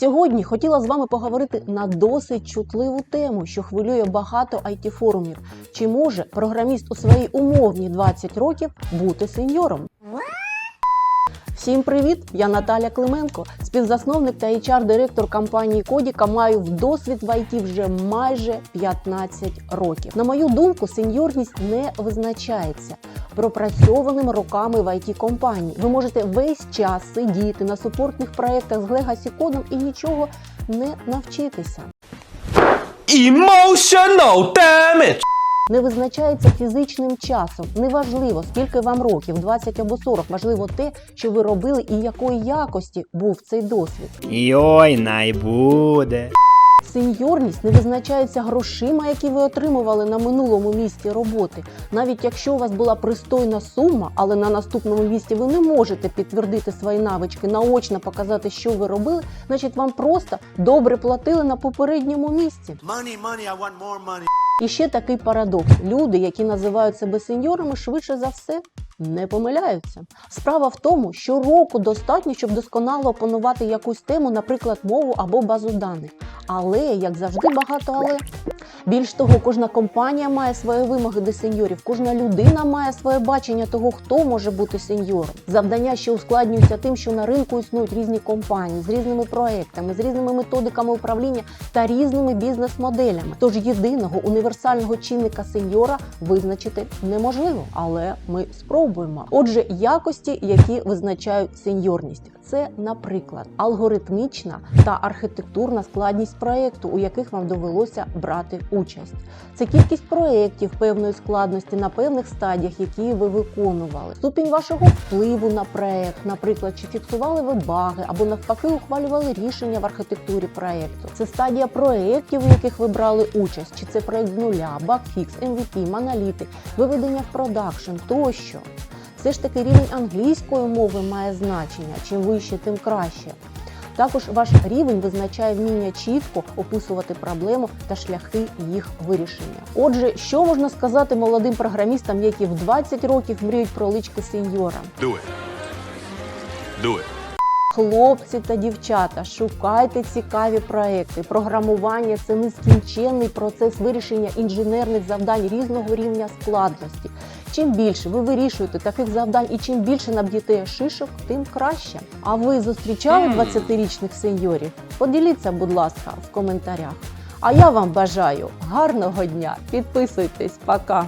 Сьогодні хотіла з вами поговорити на досить чутливу тему, що хвилює багато it форумів. Чи може програміст у свої умовні 20 років бути сеньором? Всім привіт! Я Наталя Клименко, співзасновник та HR-директор компанії Кодіка. Маю в досвід в IT вже майже 15 років. На мою думку, сеньорність не визначається пропрацьованими роками в it компанії. Ви можете весь час сидіти на супортних проєктах з Legacy кодом і нічого не навчитися. Emotional damage. Не визначається фізичним часом. Неважливо, скільки вам років, 20 або 40. Важливо те, що ви робили і якої якості був цей досвід. Йой, най буде. Сеньорність не визначається грошима, які ви отримували на минулому місці роботи. Навіть якщо у вас була пристойна сума, але на наступному місці ви не можете підтвердити свої навички, наочно показати, що ви робили, значить вам просто добре платили на попередньому місці. Money, money, I want more money. І ще такий парадокс: люди, які називають себе сеньорами, швидше за все не помиляються. Справа в тому, що року достатньо, щоб досконало опанувати якусь тему, наприклад, мову або базу даних. Але, як завжди, багато але. Більш того, кожна компанія має свої вимоги до сеньорів, кожна людина має своє бачення того, хто може бути сеньором. Завдання ще ускладнюються тим, що на ринку існують різні компанії з різними проектами, з різними методиками управління та різними бізнес-моделями. Тож єдиного універсального чинника сеньора визначити неможливо, але ми спробуємо. Отже, якості, які визначають сеньорність, це, наприклад, алгоритмічна та архітектурна складність проекту, у яких вам довелося брати участь. Це кількість проєктів певної складності на певних стадіях, які ви виконували, ступінь вашого впливу на проект, наприклад, чи фіксували ви баги або навпаки ухвалювали рішення в архітектурі проекту. Це стадія проєктів, у яких ви брали участь, чи це проект з нуля, багфікс, MVP, моноліти, виведення в продакшн тощо. Все ж таки рівень англійської мови має значення. Чим вище, тим краще. Також ваш рівень визначає вміння чітко описувати проблему та шляхи їх вирішення. Отже, що можна сказати молодим програмістам, які в 20 років мріють про лички сеньора? Do it. Do it. Хлопці та дівчата, шукайте цікаві проекти. Програмування це нескінченний процес вирішення інженерних завдань різного рівня складності. Чим більше ви вирішуєте таких завдань і чим більше наб'єте шишок, тим краще. А ви зустрічали 20-річних сеньорів? Поділіться, будь ласка, в коментарях. А я вам бажаю гарного дня. Підписуйтесь, пока.